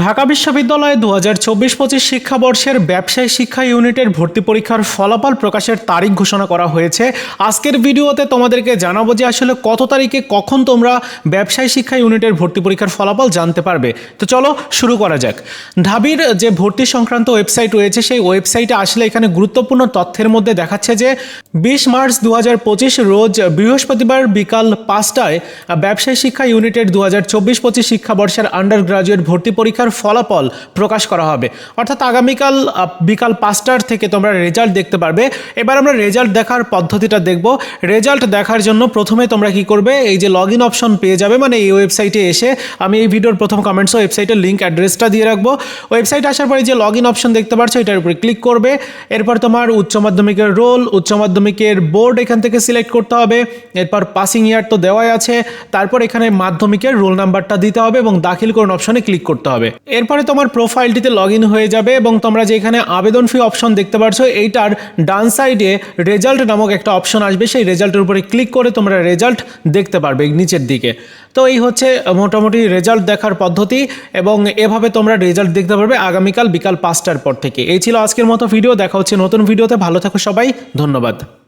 ঢাকা বিশ্ববিদ্যালয়ে দু হাজার চব্বিশ পঁচিশ শিক্ষাবর্ষের ব্যবসায় শিক্ষা ইউনিটের ভর্তি পরীক্ষার ফলাফল প্রকাশের তারিখ ঘোষণা করা হয়েছে। আজকের ভিডিওতে তোমাদেরকে জানাব যে আসলে কত তারিখে কখন তোমরা ব্যবসায় শিক্ষা ইউনিটের ভর্তি পরীক্ষার ফলাফল জানতে পারবে। তো চলো শুরু করা যাক। ঢাবির যে ভর্তি সংক্রান্ত ওয়েবসাইট রয়েছে, সেই ওয়েবসাইটে আসলে এখানে গুরুত্বপূর্ণ তথ্যের মধ্যে দেখাচ্ছে যে বিশ মার্চ দু হাজার পঁচিশ রোজ বৃহস্পতিবার বিকাল পাঁচটায় ব্যবসায় শিক্ষা ইউনিটের দু হাজার চব্বিশ পঁচিশ শিক্ষাবর্ষের আন্ডার গ্রাজুয়েট ভর্তি পরীক্ষার ফলাফল প্রকাশ করা হবে। অর্থাৎ আগামীকাল বিকাল পাঁচটার থেকে তোমরা রেজাল্ট দেখতে পারবে। এবার আমরা রেজাল্ট দেখার পদ্ধতিটা দেখব। রেজাল্ট দেখার জন্য প্রথমে তোমরা কি করবে? এই যে লগ ইন অপশন পেয়ে যাবে মানে এই ওয়েবসাইটে এসে আমি এই ভিডিওর প্রথম কমেন্টস ওয়েবসাইটের লিঙ্ক অ্যাড্রেসটা দিয়ে রাখব। ওয়েবসাইট আসার পরে যে লগ ইন অপশন দেখতে পাচ্ছ এটার উপরে ক্লিক করবে। এরপর তোমার উচ্চ মাধ্যমিকের রোল উচ্চ মাধ্যমিকের বোর্ড এখান থেকে সিলেক্ট করতে হবে। এরপর পাসিং ইয়ার তো দেওয়াই আছে। তারপর এখানে মাধ্যমিকের রোল নাম্বারটা দিতে হবে এবং দাখিল করুন অপশনে ক্লিক করতে হবে। এরপরে তোমার প্রোফাইলটিতে লগ হয়ে যাবে এবং তোমরা যে এখানে আবেদন ফি অপশন দেখতে পাচ্ছ এইটার ডান সাইডে রেজাল্ট নামক একটা অপশন আসবে। সেই রেজাল্টের উপরে ক্লিক করে তোমরা রেজাল্ট দেখতে পারবে নিচের দিকে। তো এই হচ্ছে মোটামুটি রেজাল্ট দেখার পদ্ধতি এবং এভাবে তোমরা রেজাল্ট দেখতে পারবে আগামীকাল বিকাল পাঁচটার পর থেকে। এই ছিল আজকের মতো ভিডিও দেখা হচ্ছে নতুন ভিডিওতে ভালো থাকো সবাই। ধন্যবাদ।